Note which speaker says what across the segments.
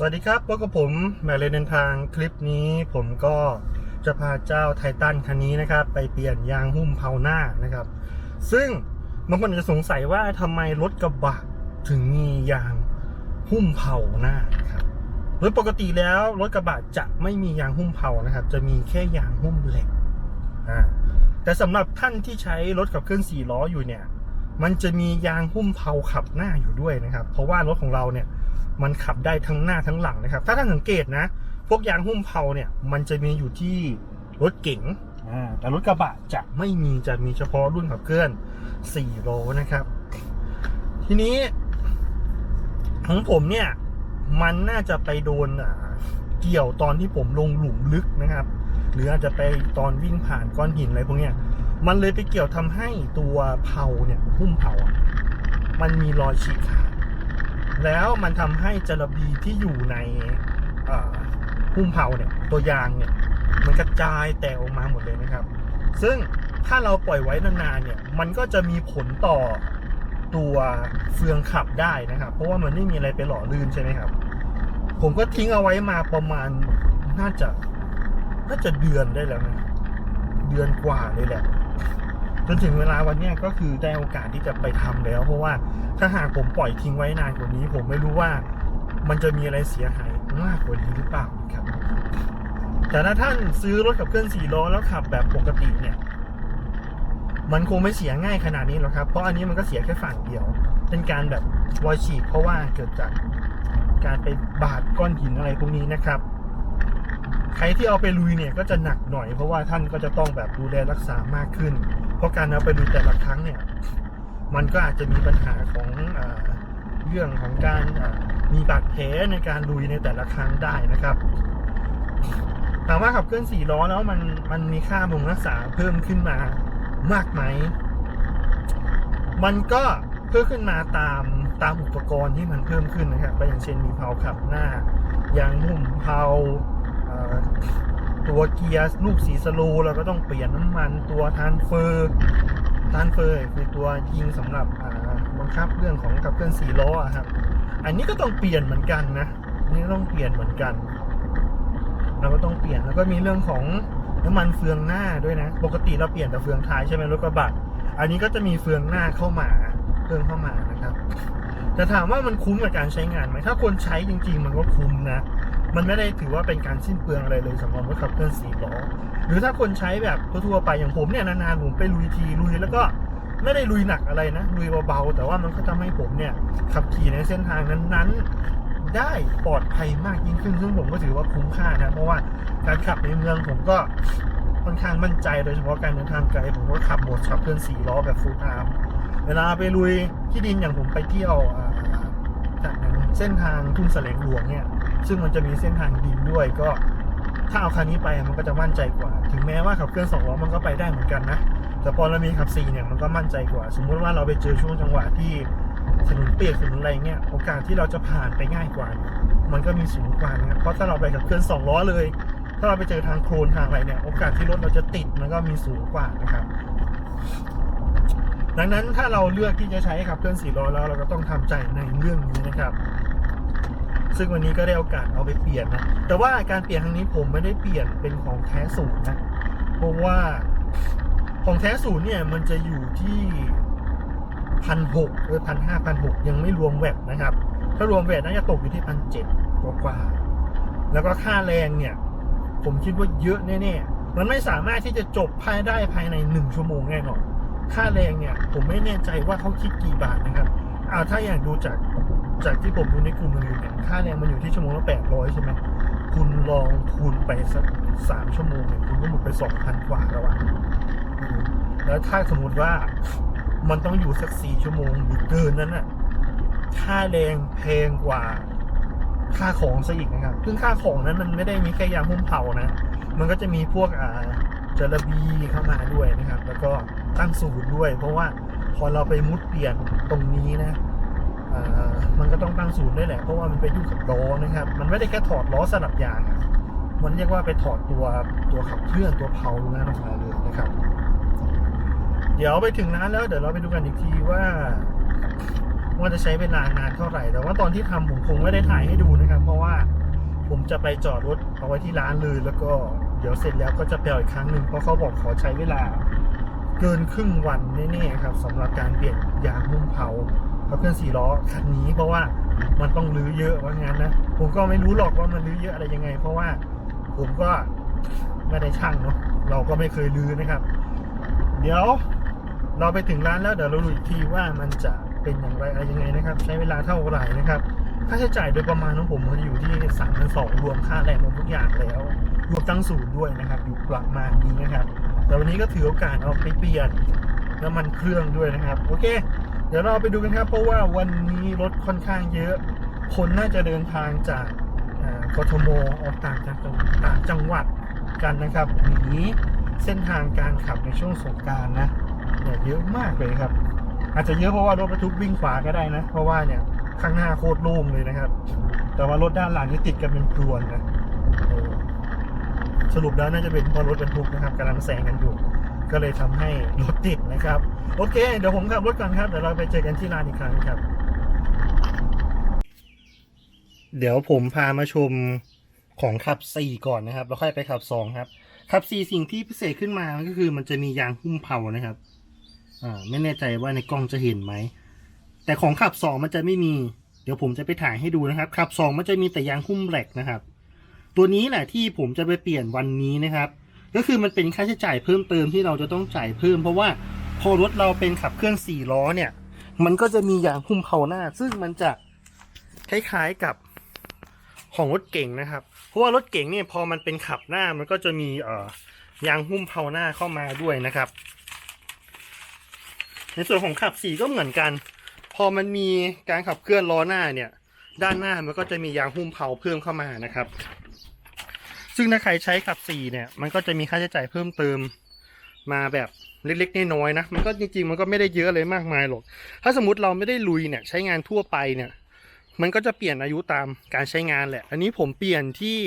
Speaker 1: สวัสดีครับพบกับผมแมเลยเดินทางคลิปนี้ผมก็จะพาเจ้าไททันคันนี้นะครับ ไปเปลี่ยนยางหุ้มเพาหน้านะครับ ซึ่งบางคนจะสงสัยว่าทำไมรถกระบะถึงมียางหุ้มเผาหน้าครับโดยปกติแล้วรถกระบะจะไม่มียางหุ้มเผานะครับ จะมีแค่ยางหุ้มเหล็กอ่าแต่สำหรับท่านที่ใช้รถขับเคลื่อนสี่ล้ออยู่เนี่ย มันจะมียางหุ้มเผาขับหน้าอยู่ด้วยนะครับ เพราะว่ารถของเราเนี่ย มันขับได้ทั้งหน้าทั้งหลังนะครับ ถ้าท่านสังเกตนะ พวกยางหุ้มเผาเนี่ย มันจะมีอยู่ที่รถเก๋งอ่าแต่รถกระบะจะไม่มีจะมีเฉพาะรุ่นขับเคลื่อน4โลนะครับ ทีนี้ของผมเนี่ย มันน่าจะไปโดนอ่าเกี่ยวตอนที่ผมลงหลุมลึกนะครับ หรืออาจจะไปตอนวิ่งผ่านก้อนหินอะไรพวกเนี้ยมันเลยไปเกี่ยวทำให้ตัวเผาเนี่ยหุ้มเผาอะมันมีรอยฉีกขาด แล้วมันทำให้จระบีที่อยู่ในเอ่อหุ้มเผาเนี่ยตัวยางเนี่ยมันกระจายแตกออกมาหมดเลยนะครับ ซึ่งถ้าเราปล่อยไว้นานๆเนี่ยมันก็จะมีผลต่อตัวเฟืองขับได้นะครับ เพราะว่ามันไม่มีอะไรไปหล่อลื่นใช่ไหมครับ ผมก็ทิ้งเอาไว้มาประมาณน่าจะน่าจะเดือนได้แล้วนะเดือนกว่าเลยแหละ จนถึงเวลาวันนี้ก็คือได้โอกาสที่จะไปทำแล้ว เพราะว่าถ้าหากผมปล่อยทิ้งไว้นานกว่านี้ ผมไม่รู้ว่ามันจะมีอะไรเสียหายมากกว่านี้หรือเปล่าครับ แต่ถ้าท่านซื้อรถกับเครื่องสี่ล้อแล้วขับแบบปกติเนี่ย มันคงไม่เสียง่ายขนาดนี้หรอกครับ เพราะอันนี้มันก็เสียแค่ฝั่งเดียว เป็นการแบบรอยฉีกเพราะว่าเกิดจากการไปบาดก้อนหินอะไรพวกนี้นะครับใครที่เอาไปลุยเนี่ยก็จะหนักหน่อยเพราะว่าท่านก็จะต้องแบบดูแลรักษามากขึ้น เพราะการเอาไปลุยแต่ละครั้งเนี่ย มันก็อาจจะมีปัญหาของอเรื่องของการมีบาดแผลในการลุยในแต่ละครั้งได้นะครับถามว่าขับเคลื่อนสี่ล้อแล้วมันมันมีค่าบำรุงรักษาเพิ่มขึ้นมามากไหม มันก็เพิ่มขึ้นมาตามตามอุปกรณ์ที่มันเพิ่มขึ้นนะครับ อย่างเช่นมีเพาขับหน้ายางหุ้มเพา ตัวเกียร์ลูกสีสโลว์เราก็ต้องเปลี่ยนน้ำมันตัวทานเฟอร์ทานเฟอร์คือตัวยิงสำหรับบังคับเรื่องของขับเคลื่อนสี่ล้อครับ อันนี้ก็ต้องเปลี่ยนเหมือนกันนะนนี่ต้องเปลี่ยนเหมือนกัน เราก็ต้องเปลี่ยนแล้วก็มีเรื่องของน้ำมันเฟืองหน้าด้วยนะ ปกติเราเปลี่ยนแต่เฟืองท้ายใช่ไหมรถกระบะอันนี้ก็จะมีเฟืองหน้าเข้ามาเพิ่มเข้ามานะครับแต่ถามว่ามันคุ้มกับการใช้งานไหมถ้าคนใช้จริง ๆ มันก็คุ้มนะ มันไม่ได้ถือว่าเป็นการสิ้นเปลืองอะไรเลยสำหรับรถขับเคลื่อนสี่ล้อหรือถ้าคนใช้แบบทั่วไปอย่างผมเนี่ยนานๆผมไปลุยทีลุยแล้วก็ไม่ได้ลุยหนักอะไรนะลุยเบาๆแต่ว่ามันก็ทำให้ผมเนี่ยขับขี่ในเส้นทางนั้นๆ ได้ปลอดภัยมากยิ่งขึ้นซึ่งผมก็ถือว่าคุ้มค่านะเพราะว่าการขับในเมืองผมก็ค่อนข้างมั่นใจโดยเฉพาะการเดินทางไกลผมก็ขับโหมดขับเคลื่อนสี่ล้อแบบฟูลไทม์เวลาไปลุยที่ดินอย่างผมไปเที่ยวจากเส้นทางทุ่งแสลงหลวงเนี่ย ซึ่งมันจะมีเส้นทางดินด้วยก็ถ้าเอาคันนี้ไปมันก็จะมั่นใจกว่า ถึงแม้ว่าขับเคลื่อนสองล้อมันก็ไปได้เหมือนกันนะ แต่พอเรามีขับสี่เนี่ยมันก็มั่นใจกว่า สมมุติว่าเราไปเจอช่วงจังหวะที่ถนนเปียกถนนอะไรเงี้ยโอกาสที่เราจะผ่านไปง่ายกว่า มันก็มีสูงกว่านะเพราะถ้าเราไปขับเคลื่อนสองล้อเลย ถ้าเราไปเจอทางโคลนทางอะไรเนี่ย โอกาสที่รถเราจะติดมันก็มีสูงกว่านะครับ ดังนั้นถ้าเราเลือกที่จะใช้ขับเคลื่อนสี่ล้อแล้วเราก็ต้องทำใจในเรื่องนี้นะครับ ซึ่งวันนี้ก็ได้โอกาสเอาไปเปลี่ยนนะ แต่ว่าการเปลี่ยนครั้งนี้ผมไม่ได้เปลี่ยนเป็นของแท้ศูนย์นะ เพราะว่าของแท้ศูนย์เนี่ยมันจะอยู่ที่พันหกหรือพันห้าพันหกยังไม่รวมแวดนะครับ ถ้ารวมแวดน่าจะตกอยู่ที่พันเจ็ดกว่าๆแล้วก็ค่าแรงเนี่ย ผมคิดว่าเยอะแน่ๆ มันไม่สามารถที่จะจบภายได้ภายในหนึ่งชั่วโมงแน่นอน ค่าแรงเนี่ย ผมไม่แน่ใจว่าเขาคิดกี่บาทนะครับอ่าถ้าอย่างดูจาก จากที่ผมดูในกลุ่มอยู่เนี่ยค่าแรงมันอยู่ที่ชั่วโมงละแปดร้อยใช่ไหมคุณลองคูณไปสักสามชั่วโมงเนี่ยคุณก็หมดไปสองพันกว่าแล้วอะแล้วถ้าสมมติว่ามันต้องอยู่สักสี่ชั่วโมงหรือเกินนั้นอะค่าแรงแพงกว่าค่าของซะอีกนะครับ ซึ่งค่าของนั้นมันไม่ได้มีแค่ยางหุ้มเผานะ มันก็จะมีพวกอ่าจระบีเข้ามาด้วยนะครับ แล้วก็ตั้งศูนย์ด้วย เพราะว่าพอเราไปมุดเปลี่ยนตรงนี้นะ มันก็ต้องตั้งศูนย์ด้วยแหละ เพราะว่ามันไปยุ่งกับล้อนะครับ มันไม่ได้แค่ถอดล้อสลับยางมันเรียกว่าไปถอดตัวตัวขับเคลื่อนตัวเผาตรงนั้นออกมาเลยนะครับ เดี๋ยวไปถึงร้านแล้วเดี๋ยวเราไปดูกันอีกทีว่า ว่าจะใช้เวลานานเท่าไหร่ แต่ว่าตอนที่ทำผมคงไม่ได้ถ่ายให้ดูนะครับ เพราะว่าผมจะไปจอดรถเอาไว้ที่ร้านเลยแล้วก็เดี๋ยวเสร็จแล้วก็จะไปอาอีกครั้งหนึ่งเพราะเขาบอกขอใช้เวลาเกินครึ่งวันแน่ๆครับสำหรับการเปลี่ยนยางหุ้มเผา กับเครื่องสี่ล้อคันนี้ เพราะว่ามันต้องรื้อเยอะว่างั้นนะผมก็ไม่รู้หรอกว่ามันรื้อเยอะอะไรยังไง เพราะว่าผมก็ไม่ได้ช่างเนาะเราก็ไม่เคยรื้อนะครับ เดี๋ยวเราไปถึงร้านแล้วเดี๋ยวเราดูอีกทีว่ามันจะเป็นอย่างไรอะไรยังไงนะครับ ใช้เวลาเท่าไหร่นะครับค่าใช้จ่ายโดยประมาณของผมมันอยู่ที่สามพันสองรวมค่าแรงรวมทุกอย่างแล้ว รวมตั้งศูนย์ด้วยนะครับอยู่ประมาณนี้นะครับ แต่วันนี้ก็ถือโอกาสเอาไปเปลี่ยนน้ำมันเครื่องด้วยนะครับ โอเค เดี๋ยวเราไปดูกันครับ เพราะว่าวันนี้รถค่อนข้างเยอะ คนน่าจะเดินทางจากกทมออกต่างจังต่างจังหวัดกันนะครับหนีเส้นทางการขับในช่วงสงการนะเนี่ยเยอะมากเลยครับ อาจจะเยอะเพราะว่ารถบรรทุกวิ่งขวาก็ได้นะ เพราะว่าเนี่ยข้างหน้าโคตรโล่งเลยนะครับ แต่ว่ารถด้านหลังนี่ติดกันเป็นพรวนนะสรุปแล้วน่าจะเป็นเพราะรถบรรทุกนะครับกำลังแซงกันอยู่ ก็เลยทำให้รถติดนะครับ โอเค เดี๋ยวผมขับรถก่อนครับ เดี๋ยวเราไปเจอกันที่ร้านอีกครั้งครับ เดี๋ยวผมพามาชมของขับ 4 ก่อนนะครับ แล้วค่อยไปขับ 2 ครับขับ 4 สิ่งที่พิเศษขึ้นมาก็คือมันจะมียางหุ้มเผานะครับ อ่า ไม่แน่ใจว่าในกล้องจะเห็นไหม แต่ของขับ 2 มันจะไม่มี เดี๋ยวผมจะไปถ่ายให้ดูนะครับขับ 2 มันจะมีแต่ยางหุ้มแหลกนะครับ ตัวนี้แหละที่ผมจะไปเปลี่ยนวันนี้นะครับ ก็คือมันเป็นค่าใช้จ่ายเพิ่มเติมที่เราจะต้องจ่ายเพิ่ม เพราะว่าพอรถเราเป็นขับเคลื่อนสี่ล้อเนี่ย มันก็จะมียางหุ้มเผาหน้า ซึ่งมันจะคล้ายๆกับของรถเก่งนะครับ เพราะว่ารถเก่งเนี่ยพอมันเป็นขับหน้ามันก็จะมีเอ่อยางหุ้มเผาหน้าเข้ามาด้วยนะครับ ในส่วนของขับสี่ก็เหมือนกัน พอมันมีการขับเคลื่อนล้อหน้าเนี่ย ด้านหน้ามันก็จะมียางหุ้มเผาเพิ่มเข้ามานะครับ ซึ่งถ้าใครใช้ขับสี่เนี่ย มันก็จะมีค่าใช้จ่ายเพิ่มเติมมาแบบเล็กๆน้อยๆนะ มันก็จริงๆ มันก็ไม่ได้เยอะเลยมากมายหรอก ถ้าสมมติเราไม่ได้ลุยเนี่ยใช้งานทั่วไปเนี่ย มันก็จะเปลี่ยนอายุตามการใช้งานแหละ อันนี้ผมเปลี่ยนที่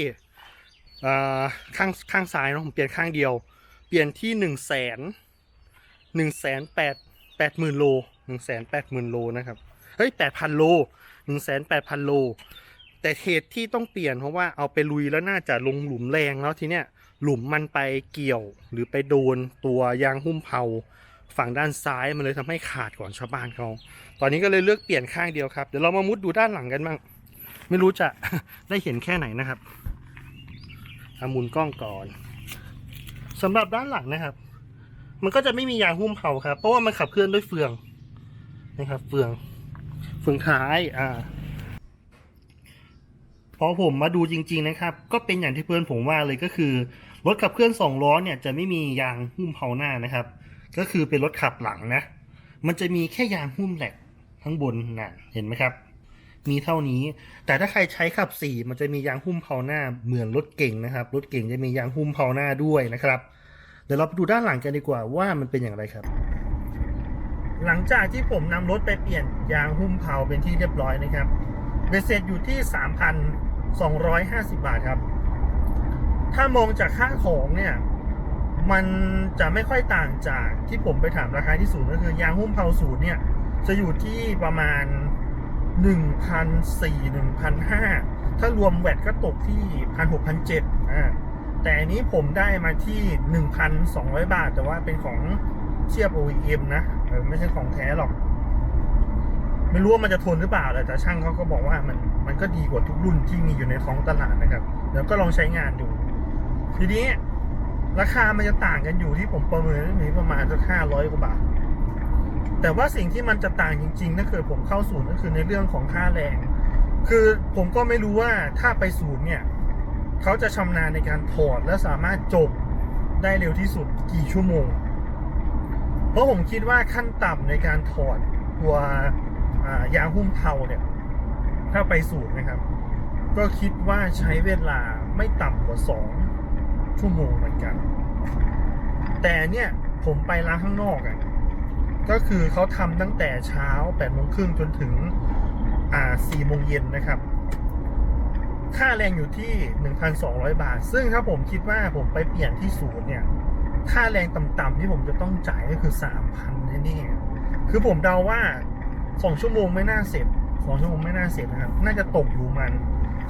Speaker 1: ข้างข้างซ้ายเนอะผมเปลี่ยนข้างเดียว เปลี่ยนที่หนึ่งแสนหนึ่งแสนแปดแปดหมื่นโลหนึ่งแสนแปดหมื่นโลนะครับ เฮ้ยแปดพันโลหนึ่งแสนแปดพันโล แต่เหตุที่ต้องเปลี่ยนเพราะว่าเอาไปลุยแล้วน่าจะลงหลุมแรงแล้วทีเนี้ยหลุมมันไปเกี่ยวหรือไปโดนตัวยางหุ้มเผาฝั่งด้านซ้ายมันเลยทำให้ขาดก่อนชาวบ้านเขาตอนนี้ก็เลยเลือกเปลี่ยนข้างเดียวครับเดี๋ยวเรามามุดดูด้านหลังกันบ้างไม่รู้จะได้เห็นแค่ไหนนะครับอามุนกล้องก่อนสำหรับด้านหลังนะครับ มันก็จะไม่มียางหุ้มเผาครับ เพราะว่ามันขับเคลื่อนด้วยเฟืองนะครับ เฟืองเฟืองท้ายอ่า พอผมมาดูจริง ๆ นะครับ ก็เป็นอย่างที่เพื่อนผมว่าเลยก็คือ รถขับเคลื่อนสองล้อเนี่ยจะไม่มียางหุ้มเผาหน้านะครับ ก็คือเป็นรถขับหลังนะ มันจะมีแค่ยางหุ้มแหลกข้างบนนะเห็นไหมครับ มีเท่านี้ แต่ถ้าใครใช้ขับสี่มันจะมียางหุ้มเผาหน้าเหมือนรถเก่งนะครับ รถเก่งจะมียางหุ้มเผาหน้าด้วยนะครับ เดี๋ยวเราไปดูด้านหลังกันดีกว่าว่ามันเป็นอย่างไรครับ หลังจากที่ผมนำรถไปเปลี่ยนยางหุ้มเผาเป็นที่เรียบร้อยนะครับเบสเสร็จอยู่ที่ 250 บาทครับ ถ้ามองจากค่าของเนี่ย มันจะไม่ค่อยต่างจากที่ผมไปถามราคาที่ศูนย์ก็คือยางหุ้มเผาศูนย์เนี่ย จะอยู่ที่ประมาณ 1,400 1,500 ถ้ารวมแวดก็ตกที่1,600 1,700อ่าแต่อันนี้ผมได้มาที่ 1,200 บาท แต่ว่าเป็นของเทียบ OEM นะเออไม่ใช่ของแท้หรอก ไม่รู้ว่ามันจะทนหรือเปล่าแต่ช่างเขาก็บอกว่ามันมันก็ดีกว่าทุกรุ่นที่มีอยู่ในท้องตลาดนะครับเดี๋ยวก็ลองใช้งานดู ทีนี้ราคามันจะต่างกันอยู่ที่ผมประเมินอยู่ประมาณสักห้าร้อยกว่าบาท แต่ว่าสิ่งที่มันจะต่างจริงๆถ้าเกิดผมเข้าศูนย์ก็คือในเรื่องของค่าแรง คือผมก็ไม่รู้ว่าถ้าไปศูนย์เนี่ยเขาจะชำนาญในการถอดและสามารถจบได้เร็วที่สุดกี่ชั่วโมง เพราะผมคิดว่าขั้นต่ำในการถอดตัว ยางหุ้มเทาเนี่ย ถ้าไปสูตรนะครับ ก็คิดว่าใช้เวลาไม่ต่ำกว่าสองชั่วโมงเหมือนกัน แต่เนี่ยผมไปร้านข้างนอกอะ่ะก็คือเขาทำตั้งแต่เช้า8ปดโมงครึ่งจนถึงอ่าสี่โมงเย็นนะครับ ค่าแรงอยู่ที่1,200บาท ซึ่งถ้าผมคิดว่าผมไปเปลี่ยนที่ศูนย์เนี่ย ค่าแรงต่ำๆที่ผมจะต้องจ่ายก็คือ3,000แน่ๆคือผมเดาว่า สองชั่วโมงไม่น่าเสร็จสองชั่วโมงไม่น่าเสร็จนะครับ น่าจะตกอยู่มัน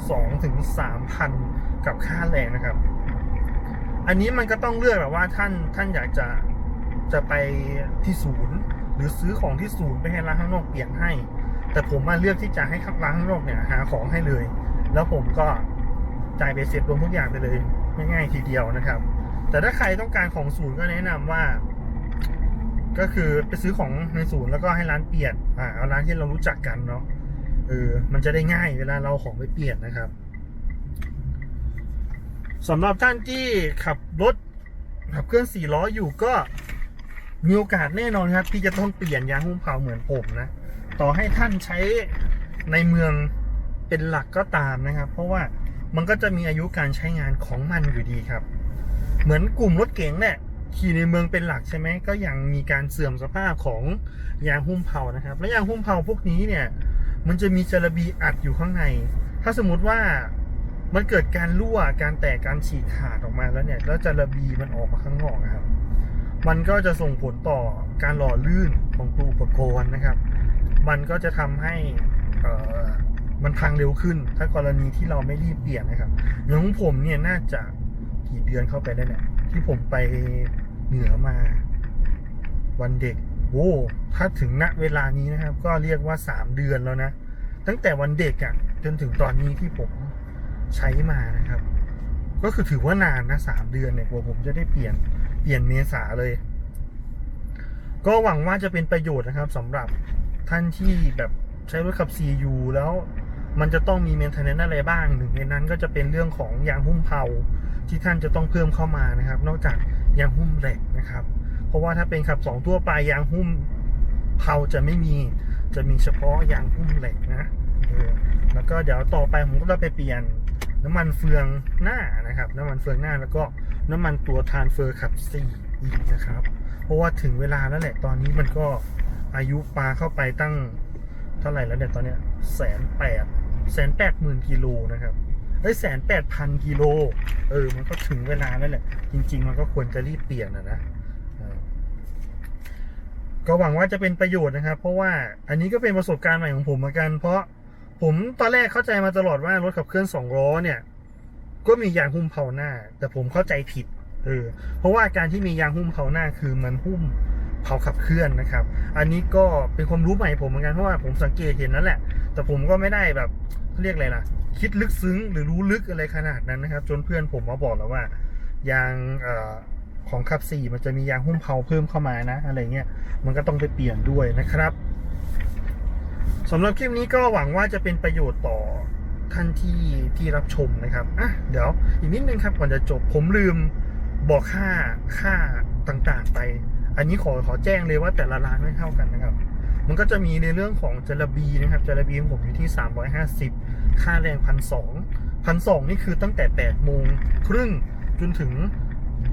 Speaker 1: สองถึงสามพันกับค่าแรงนะครับ อันนี้มันก็ต้องเลือกแบบว่าท่านท่านอยากจะจะไปที่ศูนย์ หรือซื้อของที่ศูนย์ไปให้ร้านข้างนอกเปลี่ยนให้ แต่ผมมาเลือกที่จะให้ร้านข้างนอกเนี่ยหาของให้เลย แล้วผมก็จ่ายไปเสร็จรวมทุกอย่างไปเลยง่ายๆทีเดียวนะครับ แต่ถ้าใครต้องการของศูนย์ก็แนะนำว่า ก็คือไปซื้อของในศูนย์แล้วก็ให้ร้านเปลี่ยนอ่าเอาร้านที่เรารู้จักกันเนาะเออมันจะได้ง่ายเวลาเราของไปเปลี่ยนนะครับสำหรับท่านที่ขับรถขับเครื่องสี่ล้ออยู่ก็มีโอกาสแน่นอนครับ ที่จะต้องเปลี่ยนยางหุ้มเผาเหมือนผมนะ ต่อให้ท่านใช้ในเมืองเป็นหลักก็ตามนะครับ เพราะว่ามันก็จะมีอายุการใช้งานของมันอยู่ดีครับ เหมือนกลุ่มรถเก๋งเนี่ย ขี่ในเมืองเป็นหลักใช่ไหมก็ยังมีการเสื่อมสภาพของยางหุ้มเผานะครับ และยางหุ้มเผาพวกนี้เนี่ย มันจะมีจระบีอัดอยู่ข้างใน ถ้าสมมติว่ามันเกิดการรั่วการแตกการฉีกขาดออกมาแล้วเนี่ยแล้วจระบีมันออกมาข้างนอกครับ มันก็จะส่งผลต่อการหล่อลื่นของตัวอุปกรณ์นะครับ มันก็จะทำให้มันพังเร็วขึ้น ถ้ากรณีที่เราไม่รีบเปลี่ยนนะครับอย่างของผมเนี่ยน่าจะกี่เดือนเข้าไปได้เนี่ยที่ผมไป เหนือมา วันเด็กโอ้ถ้าถึงณเวลานี้นะครับ ก็เรียกว่าสามเดือนแล้วนะ ตั้งแต่วันเด็กอะ่ะจนถึงตอนนี้ที่ผมใช้มานะครับ ก็คือถือว่านานนะสามเดือนเนี่ยกว่าผมจะได้เปลี่ยนเปลี่ยนเมษาเลย ก็หวังว่าจะเป็นประโยชน์นะครับสำหรับท่านที่แบบใช้รถขับ CU แล้วมันจะต้องมีเมนเทนเนนอะไรบ้างหนึ่งในนั้นก็จะเป็นเรื่องของยางหุ้มเผาที่ท่านจะต้องเพิ่มเข้ามานะครับ นอกจาก ยางหุ้มเหล็กนะครับ เพราะว่าถ้าเป็นขับสองทั่วไปยางหุ้มเผาจะไม่มีจะมีเฉพาะยางหุ้มเหล็กนะเออแล้วก็เดี๋ยวต่อไปผมก็จะไปเปลี่ยนน้ำมันเฟืองหน้านะครับ น้ำมันเฟืองหน้าแล้วก็น้ำมันตัวทานเฟอร์ขับสี่อีกนะครับ เพราะว่าถึงเวลาแล้วแหละตอนนี้มันก็อายุปลาเข้าไปตั้งเท่าไหร่แล้วเนี่ยตอนเนี้ยแสนแปดแสนแปดหมื่นกิโลนะครับ เอ้ยแสนแปดพันกิโล เออ มันก็ถึงเวลาแล้วแหละ จริง ๆ มันก็ควรจะรีบเปลี่ยนนะนะก็หวังว่าจะเป็นประโยชน์นะครับ เพราะว่าอันนี้ก็เป็นประสบการณ์ใหม่ของผมเหมือนกัน เพราะผมตอนแรกเข้าใจมาตลอดว่ารถขับเคลื่อนสองล้อเนี่ย ก็มียางหุ้มเผาหน้า แต่ผมเข้าใจผิด เออ เพราะว่าการที่มียางหุ้มเผาหน้าคือมันหุ้มเผาขับเคลื่อนนะครับ อันนี้ก็เป็นความรู้ใหม่ผมเหมือนกันเพราะว่าผมสังเกตเห็นนั่นแหละ แต่ผมก็ไม่ได้แบบเรียกอะไรล่ะ คิดลึกซึ้งหรือรู้ลึกอะไรขนาดนั้นนะครับ จนเพื่อนผมมาบอกแล้วว่ายางอของขับสี่มันจะมียางหุ้มเผาเพิ่มเข้ามานะ อะไรเงี้ยมันก็ต้องไปเปลี่ยนด้วยนะครับสำหรับคลิปนี้ก็หวังว่าจะเป็นประโยชน์ต่อท่านที่ที่รับชมนะครับอะเดี๋ยวอีกนิดนึงครับก่อนจะจบผมลืมบอกค่าค่าต่างๆไป อันนี้ขอขอแจ้งเลยว่าแต่ละร้านไม่เท่ากันนะครับ มันก็จะมีในเรื่องของจระบีนะครับจระบีของผมอยู่ที่ 350 ค่าแรงพันสองพันสองนี่คือตั้งแต่8โมงครึ่งจนถึง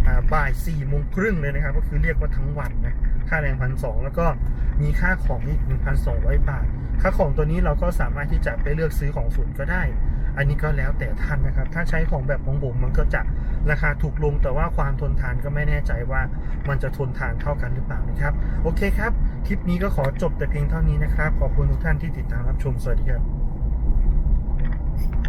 Speaker 1: อ่าบ่าย4โมงครึ่งเลยนะครับ ก็คือเรียกว่าทั้งวันนะค่าแรงพันสองแล้วก็มีค่าของอีก1,200บาท ค่าของตัวนี้เราก็สามารถที่จะไปเลือกซื้อของศูนย์ก็ได้ อันนี้ก็แล้วแต่ท่านนะครับ ถ้าใช้ของแบบของผมมันก็จะราคาถูกลง แต่ว่าความทนทานก็ไม่แน่ใจว่ามันจะทนทานเท่ากันหรือเปล่านะครับ โอเคครับ คลิปนี้ก็ขอจบแต่เพียงเท่านี้นะครับ ขอบคุณทุกท่านที่ติดตามรับชม สวัสดีครับ